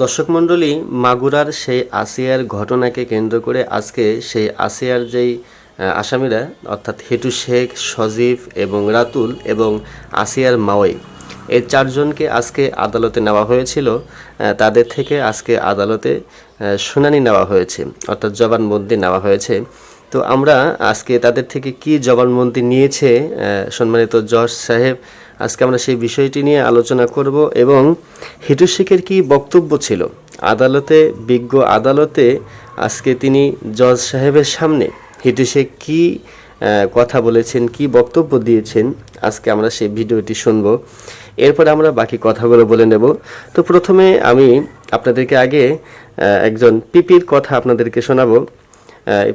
দর্শক মণ্ডলী, মাগুরার সেই আসিয়ার ঘটনাকে কেন্দ্র করে আজকে সেই আসিয়ার যেই আসামিরা, অর্থাৎ হেটু শেখ, সজীব এবং রাতুল এবং আসিয়ার মাওয়াই, এই চারজনকে আজকে আদালতে নেওয়া হয়েছিল। তাদের থেকে আজকে আদালতে শুনানি নেওয়া হয়েছে, অর্থাৎ জবানবন্দি নেওয়া হয়েছে। তো আমরা আজকে তাদের থেকে কি জবানবন্দি নিয়েছে সম্মানিত জজ সাহেব আজকে আমরা সেই বিষয়টি নিয়ে আলোচনা করব এবং হিটু শেখের কি বক্তব্য ছিল? আদালতে, বিজ্ঞ আদালতে আজকে তিনি জজ সাহেবের সামনে হিটু শেখ কি কথা বলেছেন, কি বক্তব্য দিয়েছেন, আজকে আমরা সেই ভিডিওটি শুনব। এরপর আমরা বাকি কথাগুলো বলে নেব। তো প্রথমে আমি আপনাদেরকে আগে একজন পিপির কথা আপনাদেরকে শোনাবো।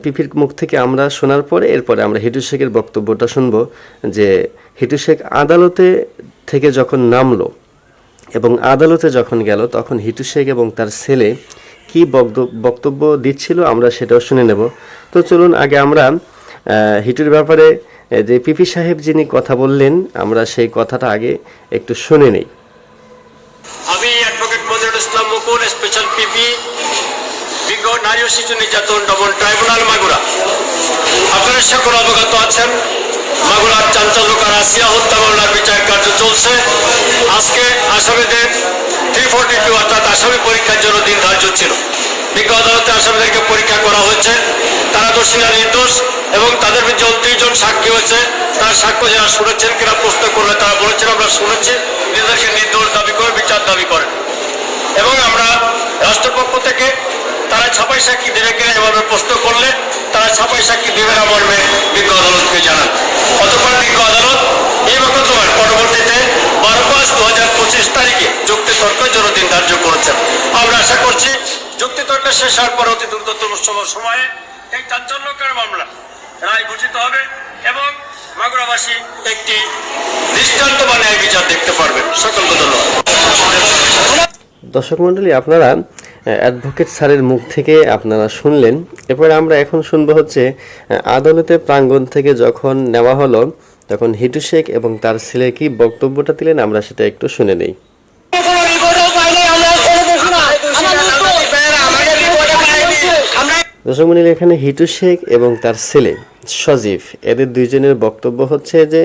পিপির মুখ থেকে আমরা শোনার পরে এরপরে আমরা হিটু শেখের বক্তব্যটা শুনব যে হিটু শেখ আদালতে থেকে যখন নামলো এবং আদালতে যখন গেল, তখন হিটু শেখ এবং তার ছেলে কি বক্ত- বক্তব্য দিচ্ছিল আমরা সেটাও শুনে নেব। তো চলুন আগে আমরা হিটুর ব্যাপারে যে পিপি সাহেব যিনি কথা বললেন, আমরা সেই কথাটা আগে একটু শুনে নেই। আমি অ্যাডভোকেট মজিরুল ইসলাম মুকুল স্পেশাল পিপি বিজ্ঞ নারী ও শিশু নির্যাতন দমন ট্রাইব্যুনাল মাগুরা। আপনারা সকল অবগত আছেন, মাগুরার চাঞ্চল্যকার আসিয়া হত্যা মামলার বিচার কার্য চলছে। আজকে আসামিদের থ্রি ফোর্টি টু অর্থাৎ আসামি পরীক্ষার জন্য দিন ধার্য ছিল। বিজ্ঞ আদালতে আসামিদেরকে পরীক্ষা করা হয়েছে। তারা দোষী না, নির্দোষ এবং তাদের বিরুদ্ধে উনত্রিশ জন সাক্ষী হয়েছে। তার সাক্ষ্য যারা শুনেছেন, কিনা প্রশ্ন করলে তারা বলেছেন, আমরা শুনেছি। নিজেদেরকে নির্দোষ দাবি করে, বিচার দাবি করেন। এবং আমরা রাষ্ট্রপক্ষ থেকে তারা ছাপাই সাক্ষী দেবে কিনা এভাবে প্রশ্ন করলে তারা ছাপাই সাক্ষী দেবে না মর্মে বিজ্ঞ আদালতকে জানান। অতঃপর বিজ্ঞ আদালত, এই মকদ্দমার পরবর্তীতে বারো পাঁচ দু হাজার পঁচিশ তারিখে যুক্তিতর্কের জন্য দিন ধার্য করেছেন। আমরা আশা করছি যুক্তিতর্ক শেষ হওয়ার পর অতি দ্রুততম সম- সময়ে এই চাঞ্চল্যকর মামলা রায় ঘোষিত হবে এবং মাগুরাবাসী একটি দৃষ্টান্ত বা ন্যায় বিচার দেখতে পারবেন সকলকে ধন্যবাদ। দর্শক মণ্ডলী, আপনারা অ্যাডভোকেট স্যারের মুখ থেকে আপনারা শুনলেন। এরপরে আমরা এখন শুনব হচ্ছে আদালতে প্রাঙ্গণ থেকে যখন নেওয়া হলো, তখন হিটু শেখ এবং তার ছেলে কি বক্তব্যটা দিলেন? আমরা সেটা একটু শুনে নেই। কোনো রিপোর্টও পাইনি আমরা কোনো দোষী না আমার রিপোর্টে পাইনি আমরা দর্শক মণ্ডলী এখানে হিটু শেখ এবং তার ছেলে সজীব। এদের দুইজনের বক্তব্য হচ্ছে যে,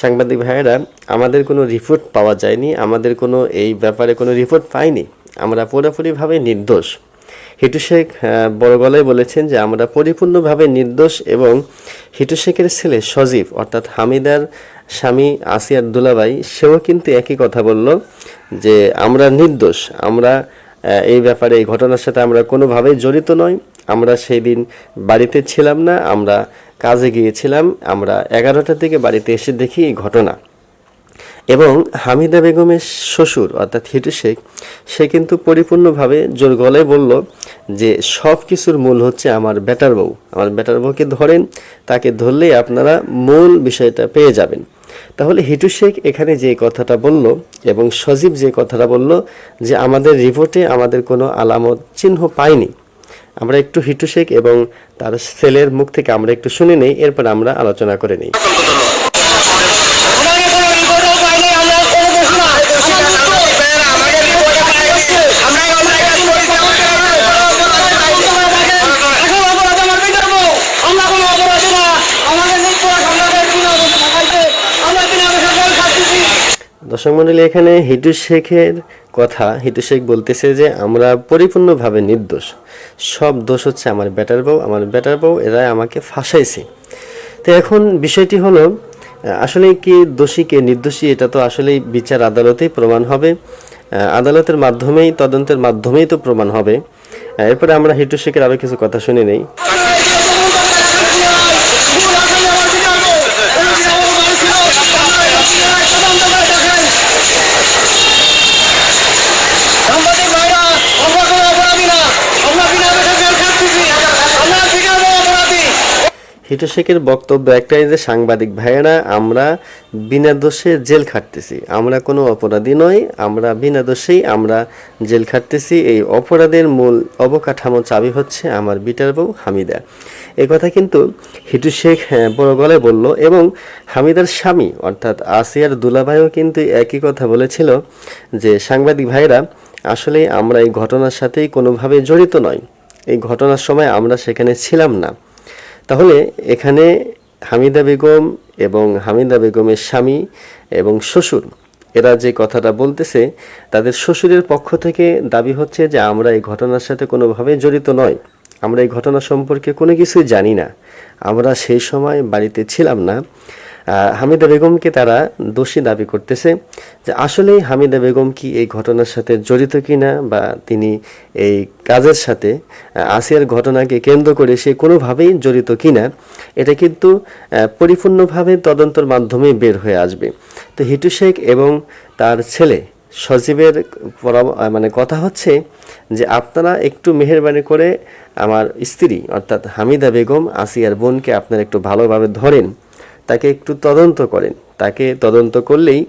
সাংবাদিক ভাইয়েরা, আমাদের কোনো রিপোর্ট পাওয়া যায়নি, আমাদের কোনো এই ব্যাপারে কোনো রিপোর্ট পাইনি আমরা পুরোপুরিভাবে নির্দোষ। হিটু শেখ বড় গলায় বলেছেন যে আমরা পরিপূর্ণভাবে নির্দোষ এবং হিটু শেখের ছেলে সজীব, অর্থাৎ হামিদার স্বামী আসিয়ার দুলাভাই, সেও কিন্তু একই কথা বলল যে আমরা নির্দোষ, আমরা এই ব্যাপারে, এই ঘটনার সাথে আমরা কোনোভাবেই জড়িত নয় আমরা সেই দিন বাড়িতে ছিলাম না, আমরা কাজে গিয়েছিলাম, আমরা এগারোটার দিকে বাড়িতে এসে দেখি এই ঘটনা। এবং হামিদা বেগমের শ্বশুর, অর্থাৎ হিটু শেখ, সে কিন্তু পরিপূর্ণভাবে জোর গলায় বলল যে, সব কিছুর মূল হচ্ছে আমার বেটার বউ। আমার বেটার বউকে ধরেন, তাকে ধরলেই আপনারা মূল বিষয়টা পেয়ে যাবেন। তাহলে হিটু শেখ এখানে যে কথাটা বলল এবং সজীব যে কথাটা বলল যে, আমাদের রিপোর্টে আমাদের কোনো আলামত চিহ্ন পাইনি আমরা একটু হিটু শেখ এবং তার ছেলের মুখ থেকে আমরা একটু শুনে নেই, এরপর আমরা আলোচনা করে নিই আমাদের কোনো রিপোর্টও পাইনি আমরা কোনো দোষী না আমাদের রিপোর্টে পাইনি আমরা আমরা কাজ পরীক্ষা করতে আসল অপরাধ আমার বিচার আমরা কোনো অপরাধী না আমাদের নির্দোষ আমাদের বিনা দোষে আমরা বিনা দোষে জেল খাচ্ছি দর্শক মন্ডলী, এখানে হিটু শেখের কথা। হিটু শেখ বলতেছে যে, আমরা পরিপূর্ণভাবে নির্দোষ। সব দোষ হচ্ছে আমার ব্যাটার বউ। আমার ব্যাটার বউ এরা আমাকে ফাঁসাইছে। তো এখন বিষয়টি হলো, আসলে কি দোষী, কে নির্দোষী, এটা তো আসলেই বিচার আদালতেই প্রমাণ হবে। আদালতের মাধ্যমেই, তদন্তের মাধ্যমেই তো প্রমাণ হবে। এরপরে আমরা হিটু শেখের আরও কিছু কথা শুনে নেই সাংবাদিক ভাইরা আমরা কোনো অপরাধী না আমরা বিনা দোষে জেল খাচ্ছি আমরা বিনা অপরাধী হিটু শেখের বক্তব্য একটাই যে সাংবাদিক ভাইয়েরা আমরা বিনা দোষে জেল খাটতেছি। আমরা কোনো অপরাধী নই আমরা বিনা দোষেই আমরা জেল খাটতেছি। এই অপরাধের মূল অবকাঠামো চাবি হচ্ছে আমার বিটার বউ হামিদা। এই কথা কিন্তু হিটু শেখ হ্যাঁ, বড় গলায় বলল এবং হামিদার স্বামী অর্থাৎ আসিয়ার দুলাভাইও কিন্তু একই কথা বলেছিল যে সাংবাদিক ভাইরা আসলে আমরা এই ঘটনার সাথেই কোনোভাবে জড়িত নয় এই ঘটনার সময় আমরা সেখানে ছিলাম না। তাহলে এখানে হামিদা বেগম এবং হামিদা বেগমের স্বামী এবং শ্বশুর, এরা যে কথাটা বলতেছে, তাদের শ্বশুরের পক্ষ থেকে দাবি হচ্ছে যে আমরা এই ঘটনার সাথে কোনোভাবে জড়িত নয় আমরা এই ঘটনা সম্পর্কে কোনো কিছুই জানি না। আমরা সেই সময় বাড়িতে ছিলাম না। হামিদা বেগমকে তারা দোষী দাবি করতেছে যে আসলেই হামিদা বেগম কি এই ঘটনার সাথে জড়িত কিনা বা তিনি এই কাজের সাথে আসিয়ার ঘটনাকে কেন্দ্র করে সে কোনোভাবেই জড়িত কিনা, এটা কিন্তু পরিপূর্ণভাবে তদন্তর মাধ্যমে বের হয়ে আসবে। তো হিটু শেখ এবং তার ছেলে সজীবের মানে কথা হচ্ছে যে আপনারা একটু মেহেরবানি করে আমার স্ত্রী অর্থাৎ হামিদা বেগম, আসিয়ার বোনকে আপনারা একটু ভালোভাবে ধরেন। তাকে একটু তদন্ত করেন। তাকে তদন্ত করলেই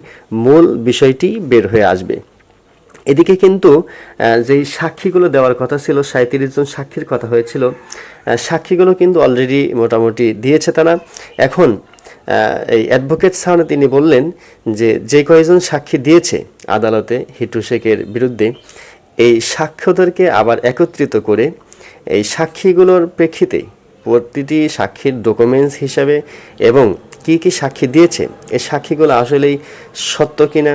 মূল বিষয়টি বের হয়ে আসবে। এদিকে কিন্তু যেই সাক্ষীগুলো দেওয়ার কথা ছিল সাঁত্রিশ জন সাক্ষীর কথা হয়েছিল সাক্ষীগুলো কিন্তু অলরেডি মোটামুটি দিয়েছে তারা। এখন এই অ্যাডভোকেট সামনে তিনি বললেন যে যে কয়েকজন সাক্ষী দিয়েছে আদালতে হিটু শেখের বিরুদ্ধে, এই সাক্ষ্যদেরকে আবার একত্রিত করে এই সাক্ষীগুলোর প্রেক্ষিতে প্রতিটি সাক্ষীর ডকুমেন্টস হিসাবে এবং কি কি সাক্ষী দিয়েছে? এই সাক্ষীগুলো আসলেই সত্য কিনা,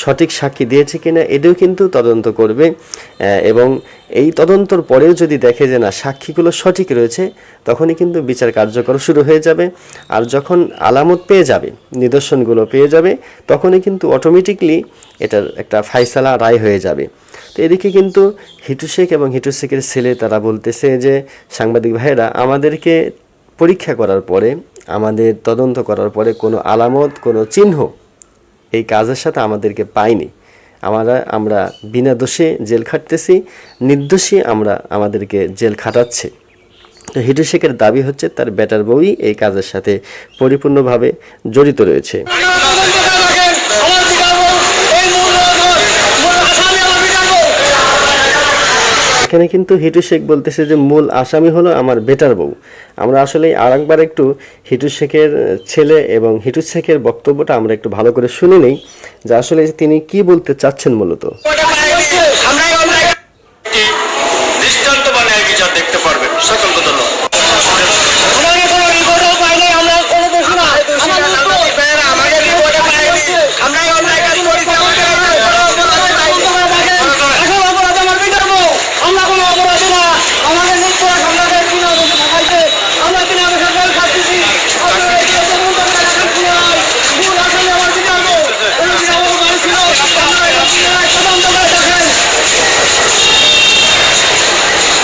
সঠিক সাক্ষী দিয়েছে কিনা, এটাও কিন্তু তদন্ত করবে। এবং এই তদন্তর পরেও যদি দেখে যে না, সাক্ষীগুলো সঠিক রয়েছে, তখনই কিন্তু বিচার কার্যকর শুরু হয়ে যাবে। আর যখন আলামত পেয়ে যাবে, নিদর্শনগুলো পেয়ে যাবে, তখনই কিন্তু অটোমেটিকলি এটার একটা ফাইসালা রায় হয়ে যাবে। তো এদিকে কিন্তু হিটু শেখ এবং হিটু শেখের ছেলে তারা বলতেছে যে, সাংবাদিক ভাইয়েরা, আমাদেরকে পরীক্ষা করার পরে, আমাদের তদন্ত করার পরে কোনো আলামত, কোনো চিহ্ন এই কাজের সাথে আমাদেরকে পাইনি আমরা আমরা বিনা দোষে জেল খাটতেছি, নির্দোষী আমরা আমাদেরকে জেল খাটাচ্ছে। তো হিটু শেখের দাবি হচ্ছে তার ব্যাটার বউই এই কাজের সাথে পরিপূর্ণভাবে জড়িত রয়েছে আমার বিচারবো এই মূল মূল আসামি আমার বিচারবো এখানে কিন্তু হিটু শেখ বলতেছে যে, মূল আসামি হলো আমার বেটার বউ। আমরা আসলে আর একবার একটু হিটু শেখের ছেলে এবং হিটু শেখের বক্তব্যটা আমরা একটু ভালো করে শুনে নেই যে, আসলে তিনি কি বলতে চাচ্ছেন মূলত আমরাই অন্যায় একটি দৃষ্টান্ত বানায় বিচার দেখতে পারবেন সকলকে ধন্যবাদ আমাকে কোনো রিপোর্টও পাইনি আমরা কোনো দোষী না আমাদের আমাদের রিপোর্টে পাইনি আমরাই অন্যায় কাজ করেছি আমাদের আসল অপরাধ আমার বিচারবো আমরা কোনো অপরাধী না আমাদের নির্ভর সমাজের বিনা দোষে থাকাইছে আমরা বিনা দোষে জেল খাচ্ছি আপনারা এই যে যেমন তোমরা দেখাচ্ছি নয় মূল আসামি আমার বিচারবো কোনো বিচারবো বাড়ি ছিল আপনারা এই অপরাধ তদন্ত করে দেখেন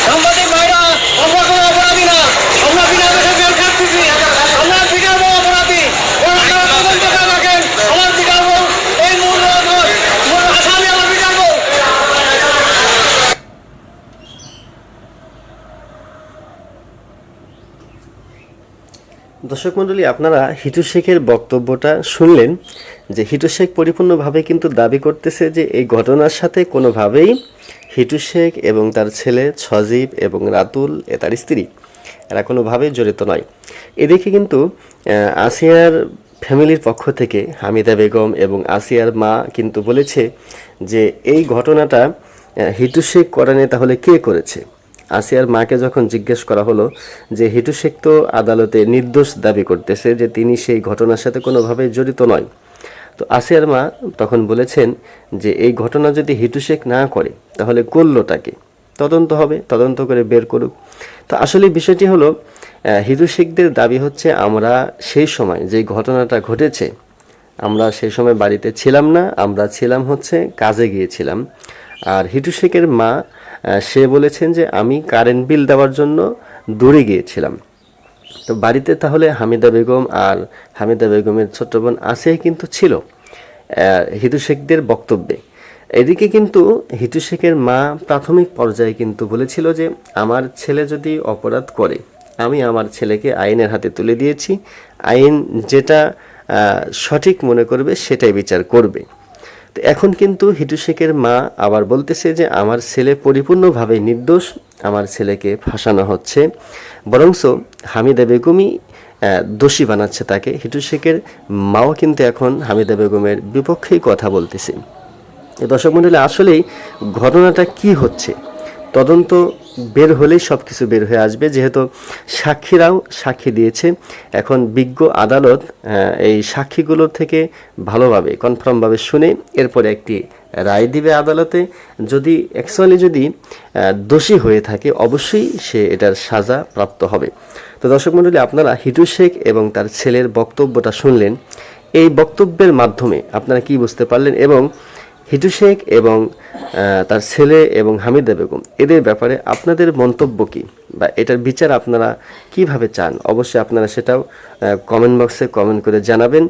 সাংবাদিক ভাইরা আমরা কোনো অপরাধী না আমরা বিনা দোষে জেল খাচ্ছি আমরা বিচারবো অপরাধী ওরা আপনারা তদন্ত করে দেখেন আমার বিচারবো এই মূল মূল আসামি আমার বিচারবো দর্শক মণ্ডলী আপনারা হিটু শেখের বক্তব্যটা শুনলেন যে হিটু শেখ পরিপূর্ণভাবে কিন্তু দাবি করতেছে যে এই ঘটনার সাথে কোনোভাবেই হিটু শেখ এবং তার ছেলে সজীব এবং রাতুল, এ তার স্ত্রী, এরা কোনোভাবেই জড়িত নয়। এদিকে কিন্তু আসিয়ার ফ্যামিলির পক্ষ থেকে হামিদা বেগম এবং আসিয়ার মা কিন্তু বলেছে যে এই ঘটনাটা হিটু শেখ করেনি, তাহলে কে করেছে? আসিয়ার মাকে যখন জিজ্ঞেস করা হলো যে, হিটু শেখ তো আদালতে নির্দোষ দাবি করতেছে যে, তিনি সেই ঘটনার সাথে কোনোভাবে জড়িত নয়। তো আসিয়ার মা তখন বলেছেন যে, এই ঘটনা যদি হিটু শেখ না করে, তাহলে করলোটাকে তদন্ত হবে, তদন্ত করে বের করুক। তো আসলে বিষয়টি হলো হিটু শেখদের দাবি হচ্ছে, আমরা সেই সময় যে ঘটনাটা ঘটেছে, আমরা সেই সময় বাড়িতে ছিলাম না, আমরা ছিলাম হচ্ছে কাজে গিয়েছিলাম। আর হিটু শেখের মা সে বলেছেন যে আমি কারেন্ট বিল দেওয়ার জন্য দূরে গিয়েছিলাম। তো বাড়িতে তাহলে হামিদা বেগম আর হামিদা বেগমের ছোট্ট বোন আসিয়া কিন্তু ছিল হিটু শেখদের বক্তব্যে। এদিকে কিন্তু হিটু শেখের মা প্রাথমিক পর্যায়ে কিন্তু বলেছিল যে, আমার ছেলে যদি অপরাধ করে, আমি আমার ছেলেকে আইনের হাতে তুলে দিয়েছি। আইন যেটা সঠিক মনে করবে, সেটাই বিচার করবে। তো এখন কিন্তু হিটু শেখের মা আবার বলতেছে যে, আমার ছেলে পরিপূর্ণভাবে নির্দোষ, আমার ছেলেকে ফাঁসানো হচ্ছে। বরংস হামিদা বেগমই দোষী বানাচ্ছে তাকে। হিটু শেখের মাও কিন্তু এখন হামিদা বেগমের বিপক্ষেই কথা বলতেছে। দর্শক মণ্ডলী, আসলেই ঘটনাটা কি হচ্ছে? তদন্ত বের হলেই সব কিছু বের হয়ে আসবে। যেহেতু সাক্ষীরাও সাক্ষী দিয়েছে, এখন বিজ্ঞ আদালত এই সাক্ষীগুলোর থেকে ভালোভাবে কনফার্মভাবে শুনে এরপরে একটি রায় দিবে আদালতে। যদি অ্যাকচুয়ালি যদি দোষী হয়ে থাকে, অবশ্যই সে এটার সাজা প্রাপ্ত হবে। তো দর্শক মণ্ডলী, আপনারা হিটু শেখ এবং তার ছেলের বক্তব্যটা শুনলেন। এই বক্তব্যের মাধ্যমে আপনারা কি বুঝতে পারলেন এবং হিটু শেখ এবং তার ছেলে এবং হামিদা বেগম, এদের ব্যাপারে আপনাদের মন্তব্য কি? বা এটার বিচার আপনারা কীভাবে চান? অবশ্যই আপনারা সেটাও কমেন্ট বক্সে কমেন্ট করে জানাবেন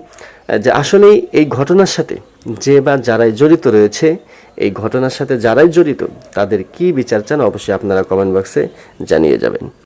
যে আসলেই এই ঘটনার সাথে যে বা যারাই জড়িত রয়েছে, এই ঘটনার সাথে যারাই জড়িত, তাদের কি বিচার চান? অবশ্যই আপনারা কমেন্ট বক্সে জানিয়ে যাবেন।